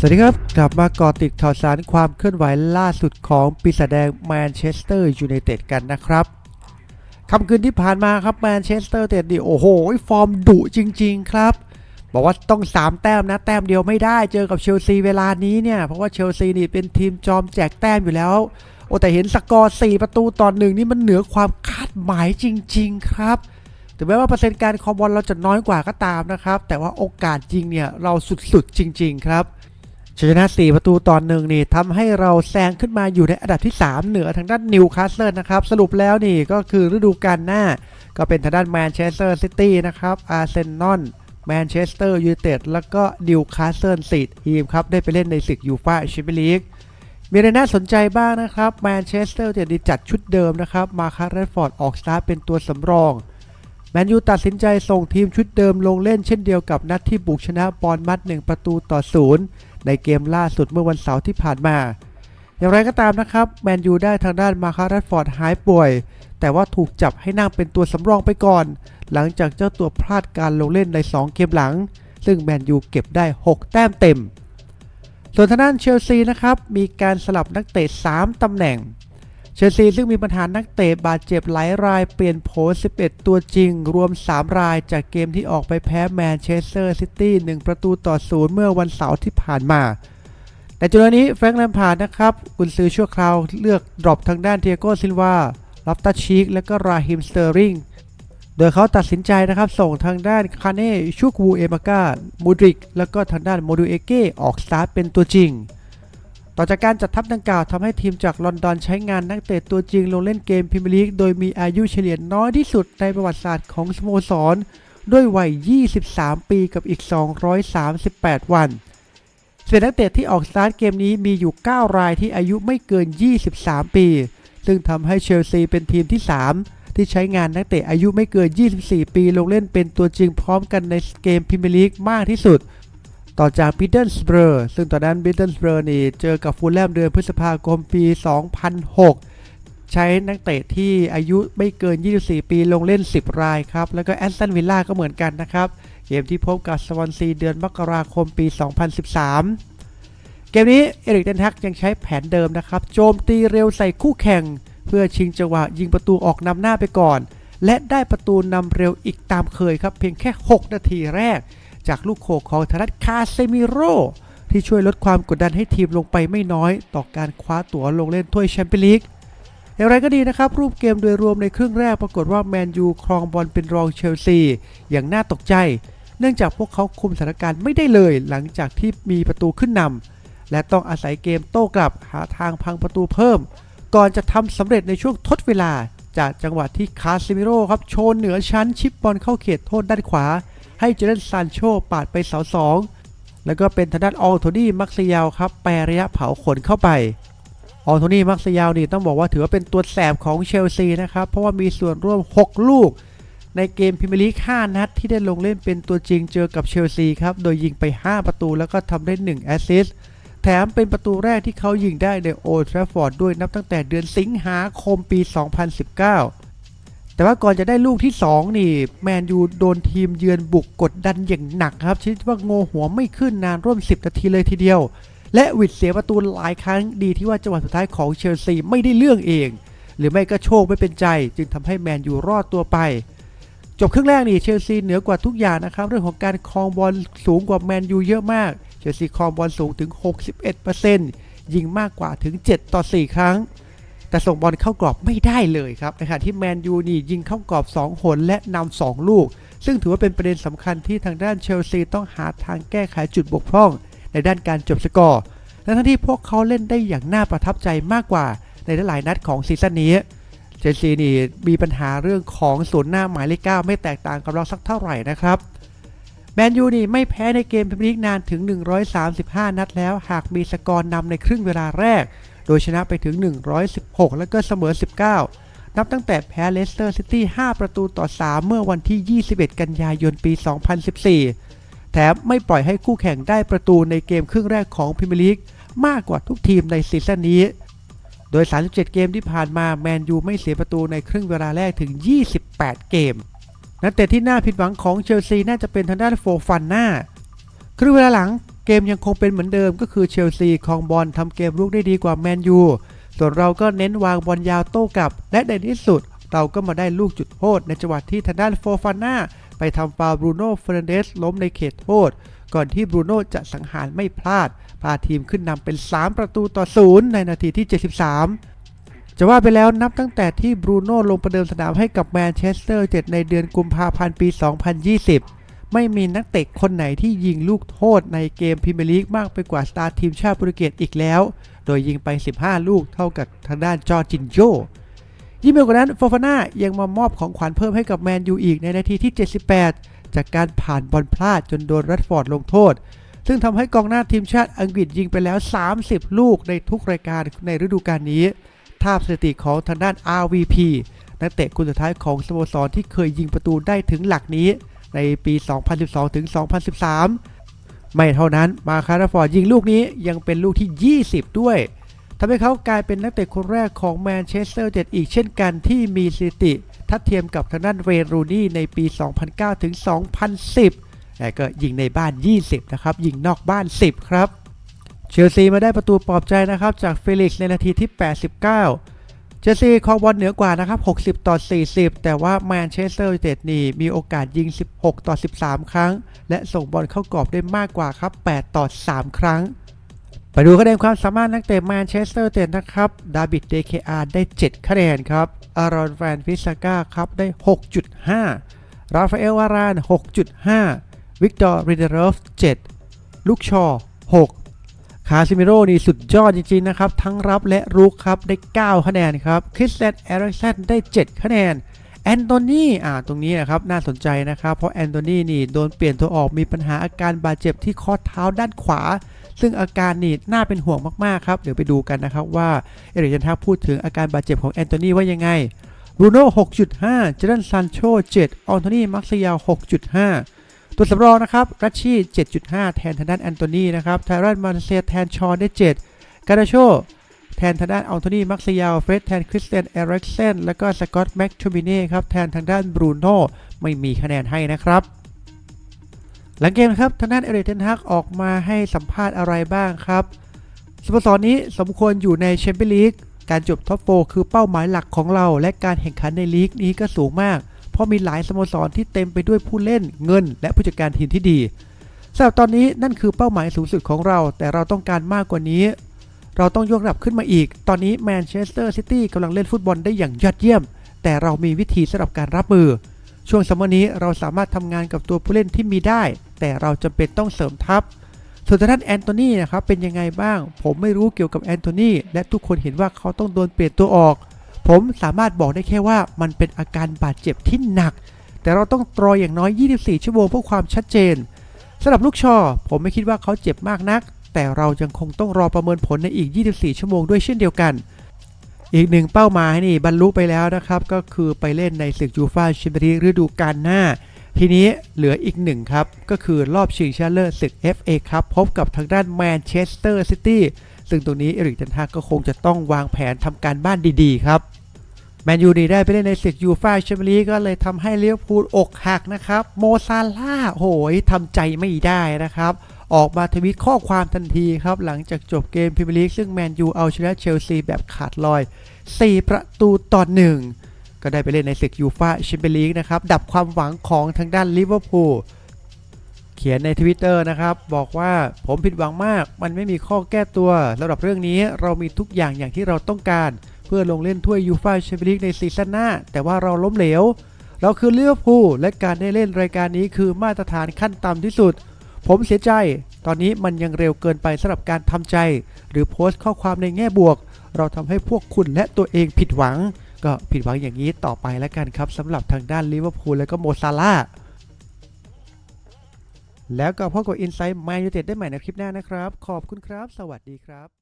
สวัสดีครับ กลับมาเกาะติดข่าวสารความเคลื่อนไหวล่าสุดของปีศาจแดงแมนเชสเตอร์ยูไนเต็ดกันนะครับคำคืนที่ผ่านมาครับแมนเชสเตอร์เต็ดดีโอ้โห ฟอร์มดุจริง ๆ ครับ บอกว่าต้อง 3 แต้มนะ แต้มเดียวไม่ได้เจอกับเชลซีเวลานี้เนี่ย เพราะว่าเชลซีนี่เป็นทีมจอมแจกแต้มอยู่แล้ว โอ้แต่เห็นสกอร์ 4 ประตูต่อหนึ่งนี่มันเหนือความคาดหมายจริง ๆ ครับถึงแม้ว่าเปอร์เซ็นต์การคอมบอลเราจะน้อยกว่าก็ตามนะครับแต่ว่าโอกาสยิงเนี่ยเราสุดๆจริง ๆ ครับ ชนะ 4 ประตูต่อหนึ่งนี่ทำให้เราแซงขึ้นมาอยู่ในอันดับที่ 3 เหนือทางด้านนิวคาสเซิลนะครับ สรุปแล้วนี่ก็คือฤดูกาลหน้า ก็เป็นทางด้านแมนเชสเตอร์ซิตี้นะครับอาร์เซนอลแมนเชสเตอร์ยูไนเต็ดแล้วก็นิวคาสเซิลสี่ทีมครับ ได้ไปเล่นในศึกยูฟ่าแชมเปี้ยนลีกมีอะไรน่าสนใจบ้างนะครับแมนเชสเตอร์จะดีจัดชุดเดิมนะครับ มาคาร์เรฟอร์ดออกสตาร์ทเป็นตัวสำรองแมนยูตัดสินใจส่งทีมชุดเดิมลงเล่นเช่นเดียวกับนัดที่บุกชนะบอลมัด1ประตูต่อศูนย์ ในเกมล่าสุดเมื่อวันเสาร์ที่ผ่านมา อย่างไรก็ตามนะครับ แมนยูได้ทางด้านมาคาร์เรดฟอร์ดหายป่วย แต่ว่าถูกจับให้นั่งเป็นตัวสำรองไปก่อน หลังจากเจ้าตัวพลาดการลงเล่นใน 2 เกมหลัง ซึ่งแมนยูเก็บได้ 6 แต้มเต็ม ส่วนทางด้านเชลซีนะครับมีการสลับนักเตะ 3ตำแหน่ง เชลซีซึ่งมีปัญหานักเตะบาดเจ็บหลายรายเปลี่ยนโผ11 ตัวจริง รวม 3 รายจากเกมที่ออกไปแพ้แมนเชสเตอร์ซิตี้1ประตูต่อศูนย์เมื่อวันเสาร์ที่ผ่านมา แต่จุดนี้แฟรงค์แลมพาร์ดนะครับกุนซือชั่วคราวเลือกดรอปทางด้านเทียโกซินวาลัฟตัชชีกและก็ราฮิมสเตอร์ริงโดยเขาตัดสินใจนะครับส่งทางด้านคาเน่ชูกวูเอมากามูดริก แล้วก็ทางด้านโมดูเอเกออกสตาร์ทเป็นตัวจริง ต่อจากการจัดทัพดังกล่าวทำให้ทีมจากลอนดอนใช้งานนักเตะตัวจริงลงเล่นเกมพรีเมียร์ลีกโดยมีอายุเฉลี่ยน้อยที่สุดในประวัติศาสตร์ของสโมสร ด้วยวัย 23 ปีกับอีก 238 วันส่วนนักเตะที่ออกสตาร์ทเกมนี้มีอยู่ 9 รายที่อายุไม่เกิน 23 ปี ซึ่งทำให้เชลซีเป็นทีมที่ 3 ที่ใช้งานนักเตะอายุไม่เกิน 24 ปีลงเล่นเป็นตัวจริงพร้อมกันในเกมพรีเมียร์ลีกมากที่สุด ต่อจากบิดเดิลสเบอร์ซึ่งตอนนั้นบิดเดิลสเบอร์นี่เจอกับฟูลแลมเดือนพฤษภาคมปี 2006 ใช้นักเตะที่อายุไม่เกิน 24 ปีลงเล่น 10 รายครับ แล้วก็แอสตันวิลล่าก็เหมือนกันนะครับ เกมที่พบกับสวอนซีเดือนมกราคมปี 2013 เกมนี้เอริกเดนทักยังใช้แผนเดิมนะครับ โจมตีเร็วใส่คู่แข่ง เพื่อชิงจังหวะยิงประตูออกนำหน้าไปก่อน และได้ประตูนำเร็วอีกตามเคยครับเพียงแค่ 6 นาทีแรก จากลูกโขกของธนัทคาเซมิโรที่ช่วยลดความกดดันให้ทีมลงไปไม่น้อย ต่อการคว้าตั๋วลงเล่นถ้วยแชมเปี้ยนลีกอย่างไรก็ดีนะครับ รูปเกมโดยรวมในครึ่งแรกปรากฏว่าแมนยูครองบอลเป็นรองเชลซี อย่างน่าตกใจ เนื่องจากพวกเขาคุมสถานการณ์ไม่ได้เลยหลังจากที่มีประตูขึ้นนำและต้องอาศัยเกมโต้กลับหาทางพังประตูเพิ่ม ก่อนจะทำสำเร็จในช่วงทดเวลา จากจังหวะที่คาซิมิโร่ครับโชว์เหนือชั้นชิปบอลเข้าเขตโทษด้านขวา ให้เจเดนซานโชปาดไปเสาสองแล้วก็เป็นทางด้านออลโทนี่มักซิยาวครับแปรระยะเผาขนเข้าไปออลโทนี่มักซิยาวนี่ต้องบอกว่าถือว่าเป็นตัวแสบของเชลซีนะครับเพราะว่ามีส่วนร่วม 6 ลูก ในเกมพรีเมียร์ลีก5นัดที่ได้ลงเล่นเป็นตัวจริงเจอกับเชลซีครับโดยยิงไป 5 ประตูแล้วก็ทำได้1แอสซิสต์แถมเป็นประตูแรกที่เขายิงได้ในโอลด์แทรฟฟอร์ดด้วยนับตั้งแต่เดือนสิงหาคมปี 2019 แต่ว่าก่อนจะได้ลูกที่ 2 นี่แมนยูโดนทีมเยือนบุกกดดันอย่างหนักครับชิดว่าโงหัวไม่ขึ้นนานร่วม 10 นาทีเลยทีเดียว และวิดเสียประตูหลายครั้งดีที่ว่าจังหวะสุดท้ายของเชลซีไม่ได้เรื่องเอง หรือไม่ก็โชคไม่เป็นใจ จึงทำให้แมนยูรอดตัวไป จบครึ่งแรกนี่เชลซีเหนือกว่าทุกอย่างนะครับเรื่องของการครองบอลสูงกว่าแมนยูเยอะมากเชลซีครองบอลสูงถึง 61%ยิงมากกว่าถึง 7 ต่อ 4 ครั้ง แต่ส่งบอลเข้ากรอบไม่ได้เลยครับในขณะที่แมนยูนี่ยิงเข้ากรอบ 2 หนและนำ2ลูก ซึ่งถือว่าเป็นประเด็นสำคัญที่ทางด้านเชลซีต้องหาทางแก้ไขจุดบกพร่อง ในด้านการจบสกอร์ทั้งที่พวกเขาเล่นได้อย่างน่าประทับใจมากกว่าในหลายนัดของซีซั่นนี้เชลซีนี่มีปัญหาเรื่องของศูนย์หน้าหมายเลขเก้าไม่แตกต่างกับเราสักเท่าไหร่นะครับแมนยูนี่ไม่แพ้ในเกมพรีเมียร์ลีกนานถึง 135 นัดแล้ว หากมีสกอร์นำในครึ่งเวลาแรก โดยชนะไปถึง 116 แล้วก็เสมอ 19 นับตั้งแต่แพ้เลสเตอร์ซิตี้ 5 ประตูต่อ 3 เมื่อวันที่ 21 กันยายนปี 2014 แถมไม่ปล่อยให้คู่แข่งได้ประตูในเกมครึ่งแรกของพรีเมียร์ลีกมากกว่าทุกทีมในซีซั่นนี้ โดย 37 เกมที่ผ่านมาแมนยูไม่เสียประตูในครึ่งเวลาแรกถึง 28 เกม นักเตะที่น่าผิดหวังของเชลซีน่าจะเป็นทางด้านโฟฟันหน่าครึ่งเวลาหลัง เกมยังคงเป็นเหมือนเดิมก็คือเชลซีครองบอลทำเกมลุกได้ดีกว่าแมนยูส่วนเราก็เน้นวางบอลยาวโต้กลับ และในที่สุด เราก็มาได้ลูกจุดโทษในจังหวะที่ทางด้านโฟฟาน่าไปทำฟาวบรูโน่เฟรนเดสล้มในเขตโทษ ก่อนที่บรูโน่จะสังหารไม่พลาด พาทีมขึ้นนำเป็น 3 ประตูต่อศูนย์ในนาทีที่ 73 จะว่าไปแล้วนับตั้งแต่ที่บรูโน่ลงประเดิมสนามให้กับแมนเชสเตอร์เจ็ดในเดือนกุมภาพันธ์ปี 2020 ไม่มีนักเตะคนไหนที่ยิงลูกโทษในเกมพรีเมียร์ลีกมากไปกว่าสตาร์ทีมชาติโปรตุเกสอีกแล้ว โดยยิงไป 15 ลูกเท่ากับทางด้านจอร์จินโยยิ่งไปกว่านั้นโฟฟาน่ายังมามอบของขวัญเพิ่มให้กับแมนยูอีกในนาทีที่ 78 จากการผ่านบอลพลาดจนโดนรัดฟอร์ดลงโทษ ซึ่งทำให้กองหน้าทีมชาติอังกฤษยิงไปแล้ว 30 ลูกในทุกรายการในฤดูกาลนี้ทาบสถิติของทางด้าน RVP นักเตะคนสุดท้ายของสโมสรที่เคยยิงประตูได้ถึงหลักนี้ ในปี 2012 ถึง 2013 ไม่เท่านั้นมาคาราฟอร์ดยิงลูกนี้ยังเป็นลูกที่ 20 ด้วยทำให้เขากลายเป็นนักเตะคนแรกของแมนเชสเตอร์เจ็ดอีกเช่นกันที่มีสถิติทัดเทียมกับทางด้านเวนรูนี่ในปี 2009 ถึง 2010แต่ก็ยิงในบ้าน 20 นะครับ ยิงนอกบ้าน 10 ครับ เชลซีมาได้ประตูปลอบใจนะครับ จากเฟลิกซ์ในนาทีที่ 89 เชลซีครองบอลเหนือกว่านะครับ 60 ต่อ 40 แต่ว่าแมนเชสเตอร์ยูไนเต็ดนี่มีโอกาสยิง 16 ต่อ 13 ครั้ง และส่งบอลเข้ากรอบได้มากกว่าครับ 8 ต่อ 3 ครั้ง ไปดูคะแนนความสามารถนักเตะแมนเชสเตอร์ยูไนเต็ดนะครับ ดาบิด เดเคอาได้ 7 คะแนนครับ อารอนแฟนฟิสกาครับได้ 6.5 ราฟาเอลวาราน 6.5 วิกตอร์ริเดรฟ 7 ลูกชอ 6 คาซิเมโร่นี่สุดยอดจริงๆนะครับ ทั้งรับและรุกครับ ได้ 9 คะแนนครับคริสเตนเอริกเซนได้ 7 คะแนนแอนโทนีอ่าตรงนี้นะครับน่าสนใจนะครับ เพราะแอนโทนีนี่โดนเปลี่ยนตัวออกมีปัญหาอาการบาดเจ็บที่ข้อเท้าด้านขวา ซึ่งอาการนี่น่าเป็นห่วงมากๆครับ เดี๋ยวไปดูกันนะครับว่าเอริกเทนทักพูดถึงอาการบาดเจ็บของแอนโทนีว่ายังไงบรูโน่6.5 เจเดนซันโช7ออนโทนีมักซิยา6.5 ตัวสำรองนะครับรัชชี่ 7.5 แทนทางด้านแอนโทนีนะครับไทรันมาเลเซียแทนชอนได้ 7 กาดาโชแทนทางด้านอัลโทนีมักซิยาเฟรดแทนคริสเตียนเอริกเซนแล้วก็สกอตต์แม็กชูมิเน่ครับแทนทางด้านบรูโน่ไม่มีคะแนนให้นะครับ หลังเกมครับทางด้านเอริกเทนฮักออกมาให้สัมภาษณ์อะไรบ้างครับสโมสรนี้สมควรอยู่ในแชมเปี้ยนลีกการจบท็อปโฟคือเป้าหมายหลักของเรา และการแข่งขันในลีกนี้ก็สูงมาก ราะมีหลายสโมสรที่เต็มไปด้วยผู้เล่นเงิน และผู้จัดการทีมที่ดีสำหรับตอนนี้นั่นคือเป้าหมายสูงสุดของเรา แต่เราต้องการมากกว่านี้ เราต้องยกระดับขึ้นมาอีก ตอนนี้แมนเชสเตอร์ซิตี้กำลังเล่นฟุตบอลได้อย่างยอดเยี่ยม แต่เรามีวิธีสำหรับการรับมือ ช่วงซัมเมอร์นี้เราสามารถทำงานกับตัวผู้เล่นที่มีได้ แต่เราจำเป็นต้องเสริมทัพส่วนทางด้านแอนโทนีนะครับเป็นยังไงบ้าง ผมไม่รู้เกี่ยวกับแอนโทนีและทุกคนเห็นว่าเขาต้องโดนเปลี่ยนตัวออก ผมสามารถบอกได้แค่ว่ามันเป็นอาการบาดเจ็บที่หนัก แต่เราต้องรออย่างน้อย 24 ชั่วโมงเพื่อความชัดเจนสำหรับลูกชอ ผมไม่คิดว่าเขาเจ็บมากนัก แต่เรายังคงต้องรอประเมินผลในอีก 24 ชั่วโมงด้วยเช่นเดียวกัน อีกหนึ่งเป้าหมายนี่บรรลุไปแล้วนะครับ ก็คือไปเล่นในศึกยูฟ่าแชมเปี้ยนลีกฤดูกาลหน้า ทีนี้เหลืออีกหนึ่งครับ ก็คือรอบชิงชนะเลิศศึก FA ครับพบกับทางด้านแมนเชสเตอร์ซิตี้ซึ่งตรงนี้เอริกเทนฮากก็คงจะต้องวางแผนทำการบ้านดีๆครับ มนยูดีได้ไปเล่นในศึกยูฟ่าแชมเปี้ยนลีกก็เลยทำให้เลี้ยวพูลอกหักนะครับ โมซาล่าโหยทำใจไม่ได้นะครับ ออกมาทวิตข้อความทันทีครับ หลังจากจบเกมพรีเมียร์ลีกซึ่งแมนยูเอาชนะเชลซีแบบขาดลอย 4 ประตูต่อหนึ่งก็ได้ไปเล่นในศึกยูฟ่าแชมเปี้ยนลีกนะครับ ดับความหวังของทางด้านลิเวอร์พูลเขียนในทวิตเตอร์นะครับ บอกว่าผมผิดหวังมาก มันไม่มีข้อแก้ตัวสำหรับเรื่องนี้เรามีทุกอย่างอย่างที่เราต้องการ เพื่อลงเล่นถ้วยยูฟ่าแชมเปี้ยนลีกในซีซั่นหน้า แต่ว่าเราล้มเหลว เราคือเลิเวอฟูและการได้เล่นรายการนี้คือมาตรฐานขั้นต่ำที่สุด ผมเสียใจ ตอนนี้มันยังเร็วเกินไปสำหรับการทำใจ หรือโพสต์ข้อความในแง่บวก เราทำให้พวกคุณและตัวเองผิดหวัง ก็ผิดหวังอย่างนี้ต่อไปแล้วกันครับสำหรับทางด้านลิเวอร์พูลและก็โมซาลาแล้วก็พบกับอินไซต์แมนยูเต็ดได้ใหม่ในคลิปหน้านะครับ ขอบคุณครับ สวัสดีครับ